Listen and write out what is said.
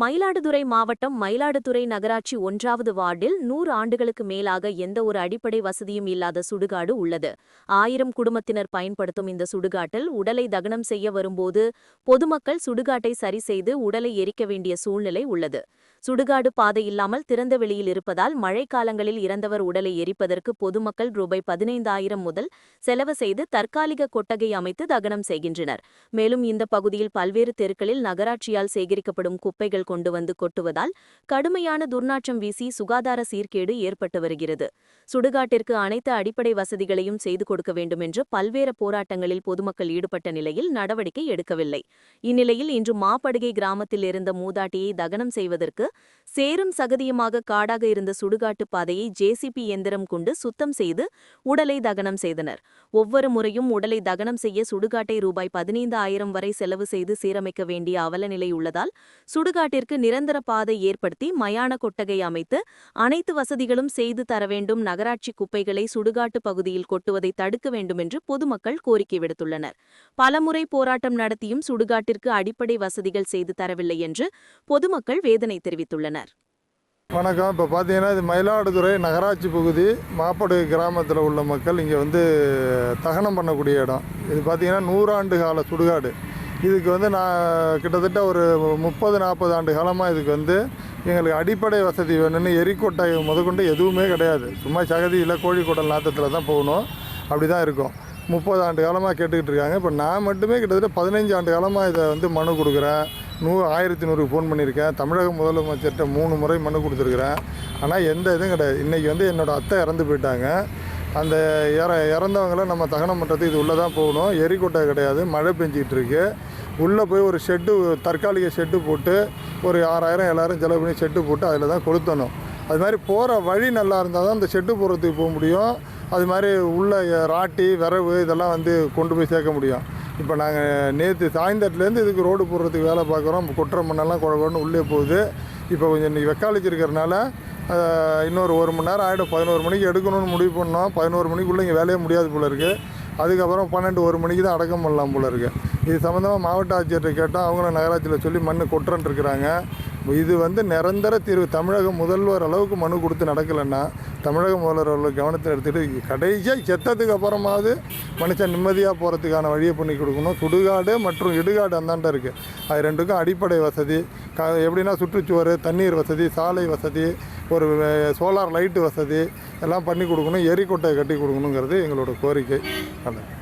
மயிலாடுதுறை மாவட்டம் மயிலாடுதுறை நகராட்சி ஒன்றாவது வார்டில் நூறு ஆண்டுகளுக்கு மேலாக எந்த ஒரு அடிப்படை வசதியும் இல்லாத சுடுகாடு உள்ளது. ஆயிரம் குடும்பத்தினர் பயன்படுத்தும் இந்த சுடுகாட்டில் உடலை தகனம் செய்ய வரும்போது பொதுமக்கள் சுடுகாட்டை சரி செய்து உடலை எரிக்க வேண்டிய சூழ்நிலை உள்ளது. சுடுகாடு பாதை இல்லாமல் திறந்த வெளியில் இருப்பதால் மழைக்காலங்களில் இறந்தவர் உடலை எரிப்பதற்கு பொதுமக்கள் ரூபாய் பதினைந்தாயிரம் முதல் செலவு செய்து தற்காலிக கொட்டகை அமைத்து தகனம் செய்கின்றனர். மேலும் இந்த பகுதியில் பல்வேறு தெருக்களில் நகராட்சியால் சேகரிக்கப்படும் குப்பைகள் கொண்டு வந்து கொட்டுவதால் கடுமையான துர்நாற்றம் வீசி சுகாதார சீர்கேடு ஏற்பட்டு வருகிறது. சுடுகாட்டிற்கு அனைத்து அடிப்படை வசதிகளையும் செய்து கொடுக்க வேண்டும் என்று பல்வேறு போராட்டங்களில் பொதுமக்கள் ஈடுபட்ட நிலையில் நடவடிக்கை எடுக்கவில்லை. இந்நிலையில் இன்று மாப்படுகை கிராமத்தில் இருந்த மூதாட்டியை தகனம் செய்வதற்கு சேரும் சகதியுமாக காடாக இருந்த சுடுகாட்டு பாதையை ஜேசிபி எந்திரம் கொண்டு சுத்தம் செய்து உடலை தகனம் செய்தனர். ஒவ்வொரு முறையும் உடலை தகனம் செய்ய சுடுகாட்டை ரூபாய் பதினைந்து ஆயிரம் வரை செலவு செய்து சீரமைக்க வேண்டிய அவலநிலை உள்ளதால் சுடுகாட்டிற்கு நிரந்தர பாதை ஏற்படுத்தி மயான கொட்டகை அமைத்து அனைத்து வசதிகளும் செய்து தர வேண்டும் நகராட்சி குப்பைகளை சுடுகாட்டு பகுதியில் கொட்டுவதை தடுக்க வேண்டும் என்று பொதுமக்கள் கோரிக்கை விடுத்துள்ளனர். பலமுறை போராட்டம் நடத்தியும் சுடுகாட்டிற்கு அடிப்படை வசதிகள் செய்து தரவில்லை என்று பொதுமக்கள் வேதனை தெரிவித்துள்ளனர். வணக்கம். இப்போ பார்த்தீங்கன்னா இது மயிலாடுதுறை நகராட்சி பகுதி மாப்படு கிராமத்தில் உள்ள மக்கள் இங்கே வந்து தகனம் பண்ணக்கூடிய இடம். இது பார்த்தீங்கன்னா நூறாண்டு கால சுடுகாடு. இதுக்கு வந்து நான் கிட்டத்தட்ட ஒரு முப்பது நாற்பது ஆண்டு காலமாக இதுக்கு வந்து எங்களுக்கு அடிப்படை வசதி வேணும்னு எரிக்கொட்டை முதற்கொண்டு எதுவுமே கிடையாது. சும்மா சகதியில் கோழிக்கோட்டல் நாற்றத்தில் தான் போகணும். அப்படி தான் இருக்கும். முப்பது ஆண்டு காலமாக கேட்டுக்கிட்டு இருக்காங்க. இப்போ நான் மட்டுமே கிட்டத்தட்ட பதினஞ்சு ஆண்டு காலமாக இதை வந்து மனு கொடுக்குறேன். நூ ஆயிரத்தி நூறுக்கு ஃபோன் பண்ணியிருக்கேன். தமிழக முதலமைச்சர்கிட்ட மூணு முறை மனு கொடுத்துருக்குறேன். ஆனால் எந்த இதுவும் கிடையாது. இன்றைக்கி வந்து என்னோடய அத்தை இறந்து போயிட்டாங்க. அந்த இற இறந்தவங்கள நம்ம தகனம் மன்றத்துக்கு இது உள்ளே தான் போகணும். எரிக்கொட்டை கிடையாது. மழை பெஞ்சிக்கிட்டு இருக்கு. உள்ளே போய் ஒரு ஷெட்டு தற்காலிக ஷெட்டு போட்டு ஒரு ஆறாயிரம் ஏழாயிரம் செலவு பண்ணி ஷெட்டு போட்டு அதில் தான் கொளுத்தணும். அது மாதிரி போகிற வழி நல்லா இருந்தால் தான் அந்த ஷெட்டு போகிறதுக்கு போக முடியும். அது மாதிரி உள்ள ராட்டி விரவு இதெல்லாம் வந்து கொண்டு போய் சேர்க்க முடியும். இப்போ நாங்கள் நேற்று சாயந்தரத்துலேருந்து இதுக்கு ரோடு போடுறதுக்கு வேலை பார்க்குறோம். கொட்டுற மண்ணெல்லாம் குழம்புன்னு உள்ளே போகுது. இப்போ கொஞ்சம் இன்றைக்கி வெக்காளிச்சு இருக்கிறனால இன்னொரு ஒரு மணி நேரம் ஆகிடும் பதினோரு மணிக்கு எடுக்கணும்னு முடிவு பண்ணோம். பதினோரு மணிக்குள்ளே இங்கே வேலையே முடியாது போல இருக்குது அதுக்கப்புறம் பன்னெண்டு ஒரு மணிக்கு தான் அடக்கம் பண்ணலாம் போல இருக்குது இது சம்மந்தமாக மாவட்ட ஆட்சியர்கிட்ட கேட்டால் அவங்களும் நகராட்சியில் சொல்லி மண் கொட்டுறன்னு இருக்கிறாங்க. இது வந்து நிரந்தர தீர்வு. தமிழக முதல்வர் அளவுக்கு மனு கொடுத்து நடக்கலைன்னா தமிழக முதல்வர் அவர்கள் கவனத்தில் எடுத்துகிட்டு கடைசியாக செத்ததுக்கு அப்புறமாவது மனுஷன் நிம்மதியாக போகிறதுக்கான வழியை பண்ணி கொடுக்கணும். சுடுகாடு மற்றும் இடுகாடு அந்தாண்ட இருக்குது அது ரெண்டுக்கும் அடிப்படை வசதி. க எப்படின்னா சுற்றுச்சுவர் தண்ணீர் வசதி சாலை வசதி ஒரு சோலார் லைட்டு வசதி எல்லாம் பண்ணி கொடுக்கணும். எரிக்கொட்டை கட்டி கொடுக்கணுங்கிறது எங்களோட கோரிக்கை. நல்லது